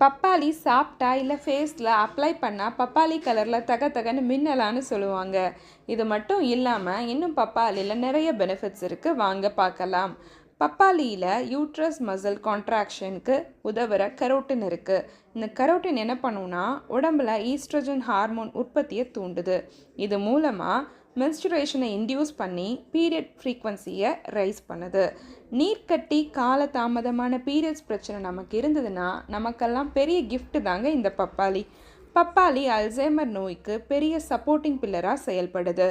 பப்பாளி சாப்பிட்டா இல்லை ஃபேஸில் அப்ளை பண்ணால் பப்பாளி கலரில் தக தகன்னு மின்னலான்னு சொல்லுவாங்க. இது மட்டும் இல்லாமல் இன்னும் பப்பாளியில் நிறைய பெனிஃபிட்ஸ் இருக்குது வாங்க பார்க்கலாம். பப்பாளியில் யூட்ரஸ் மசில் கான்ட்ராக்ஷனுக்கு உதவுற கரோட்டின் இருக்குது இந்த கரோட்டின் என்ன பண்ணுன்னா உடம்புல ஈஸ்ட்ரஜன் ஹார்மோன் உற்பத்தியை தூண்டுது. இது மூலமாக மென்ஸ்டுரேஷனை இன்டியூஸ் பண்ணி பீரியட் ஃப்ரீக்வன்சியை ரைஸ் பண்ணுது. நீர்க்கட்டி கால தாமதமான பீரியட்ஸ் பிரச்சனை நமக்கு இருந்ததுன்னா நமக்கெல்லாம் பெரிய கிஃப்ட்டு தாங்க இந்த பப்பாளி. பப்பாளி அல்சைமர் நோய்க்கு பெரிய சப்போர்ட்டிங் பில்லராக செயல்படுது.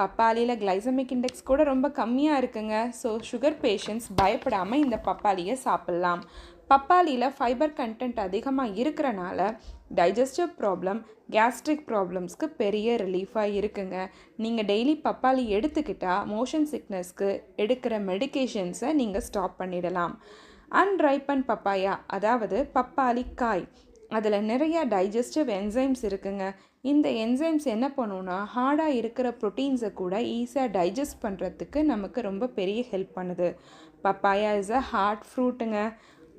பப்பாளியில் கிளைசமிக் இண்டெக்ஸ் கூட ரொம்ப கம்மியாக இருக்குங்க. ஸோ சுகர் பேஷண்ட்ஸ் பயப்படாமல் இந்த பப்பாளியை சாப்பிட்லாம். பப்பாளியில் ஃபைபர் கண்டென்ட் அதிகமாக இருக்கிறனால டைஜஸ்டிவ் ப்ராப்ளம் கேஸ்ட்ரிக் ப்ராப்ளம்ஸ்க்கு பெரிய ரிலீஃபாக இருக்குங்க. நீங்கள் டெய்லி பப்பாளி எடுத்துக்கிட்டால் மோஷன் சிக்னஸ்க்கு எடுக்கிற மெடிக்கேஷன்ஸை நீங்கள் ஸ்டாப் பண்ணிடலாம். அன்ரைப்பன் பப்பாயா அதாவது பப்பாளி காய். அதில் நிறையா டைஜஸ்டிவ் என்சைம்ஸ் இருக்குங்க. இந்த என்சைம்ஸ் என்ன பண்ணுன்னா ஹார்டாக இருக்கிற ப்ரோட்டீன்ஸை கூட ஈஸியாக டைஜஸ்ட் பண்ணுறதுக்கு நமக்கு ரொம்ப பெரிய ஹெல்ப் பண்ணுது. பப்பாயா இஸ் அ ஹார்ட் ஃப்ரூட்டுங்க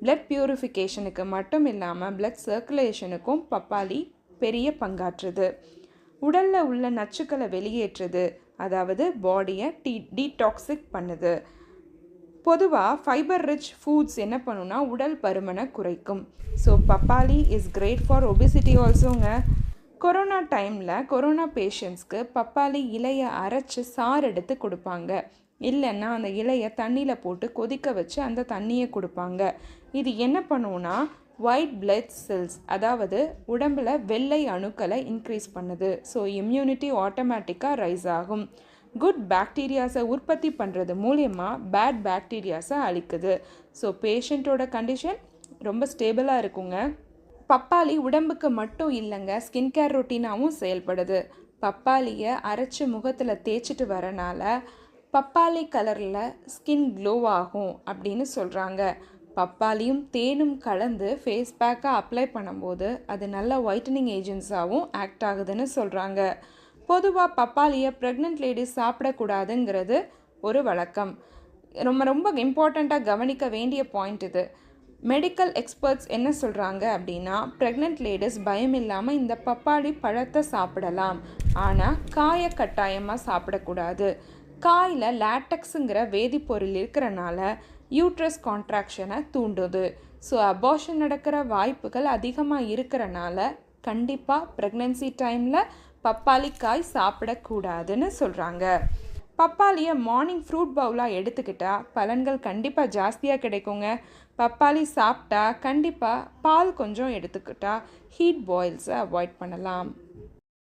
பிளட் பியூரிஃபிகேஷனுக்கு மட்டும் இல்லாமல் பிளட் சர்க்குலேஷனுக்கும் பப்பாளி பெரிய பங்காற்றுது. உடலில் உள்ள நச்சுக்களை வெளியேற்றுது. அதாவது பாடியை டி டீடாக்சிக் பண்ணுது. பொதுவாக ஃபைபர் ரிச் ஃபுட்ஸ் என்ன பண்ணுன்னா உடல் பருமனை குறைக்கும். ஸோ பப்பாளி இஸ் கிரேட் ஃபார் ஒபிசிட்டி ஆல்சோங்க கொரோனா டைமில் கொரோனா பேஷண்ட்ஸ்க்கு பப்பாளி இலையை அரைச்சி சாறு எடுத்து கொடுப்பாங்க. இல்லைன்னா அந்த இலையை தண்ணியில் போட்டு கொதிக்க வச்சு அந்த தண்ணியை கொடுப்பாங்க. இது என்ன பண்ணுன்னா ஒயிட் பிளட் செல்ஸ் அதாவது உடம்பில் வெள்ளை அணுக்களை இன்க்ரீஸ் பண்ணுது. ஸோ இம்யூனிட்டி ஆட்டோமேட்டிக்காக ரைஸ் ஆகும். குட் பேக்டீரியாஸை உற்பத்தி பண்ணுறது மூலியமாக பேட் பேக்டீரியாஸை அழிக்குது. ஸோ பேஷண்ட்டோட கண்டிஷன் ரொம்ப ஸ்டேபிளாக இருக்குங்க. பப்பாளி உடம்புக்கு மட்டும் இல்லைங்க ஸ்கின் கேர் ரொட்டீனாகவும் செயல்படுது. பப்பாளியை அரைச்சி முகத்தில் தேய்ச்சிட்டு வரனால பப்பாளி கலரில் ஸ்கின் க்ளோ ஆகும் அப்படின்னு சொல்கிறாங்க பப்பாளியும் தேனும் கலந்து ஃபேஸ் பேக்காக அப்ளை பண்ணும்போது அது நல்ல ஒயிட்டனிங் ஏஜென்ட்ஸாகவும் ஆக்ட் ஆகுதுன்னு சொல்கிறாங்க பொதுவாக பப்பாளியை ப்ரெக்னென்ட் லேடிஸ் சாப்பிடக்கூடாதுங்கிறது ஒரு வழக்கம். ரொம்ப ரொம்ப இம்பார்ட்டண்ட்டாக கவனிக்க வேண்டிய பாயிண்ட் இது. மெடிக்கல் எக்ஸ்பர்ட்ஸ் என்ன சொல்கிறாங்க அப்படின்னா ப்ரெக்னென்ட் லேடிஸ் பயம் இல்லாமல் இந்த பப்பாளி பழத்தை சாப்பிடலாம். ஆனால் காய கட்டாயமாக சாப்பிடக்கூடாது. காயில் லேட்டக்ஸுங்கிற வேதிப்பொருள் இருக்கிறனால யூட்ரஸ் கான்ட்ராக்ஷனை தூண்டுது. ஸோ அபார்ஷன் நடக்கிற வாய்ப்புகள் அதிகமாக இருக்கிறனால கண்டிப்பாக ப்ரெக்னென்சி டைமில் பப்பாளி காய் சாப்பிடக்கூடாதுன்னு சொல்கிறாங்க பப்பாளியை மார்னிங் ஃப்ரூட் பவுலாக எடுத்துக்கிட்டால் பலன்கள் கண்டிப்பாக ஜாஸ்தியாக கிடைக்குங்க. பப்பாளி சாப்பிட்டா கண்டிப்பாக பால் கொஞ்சம் எடுத்துக்கிட்டால் ஹீட் பாயில்ஸை அவாய்ட் பண்ணலாம்.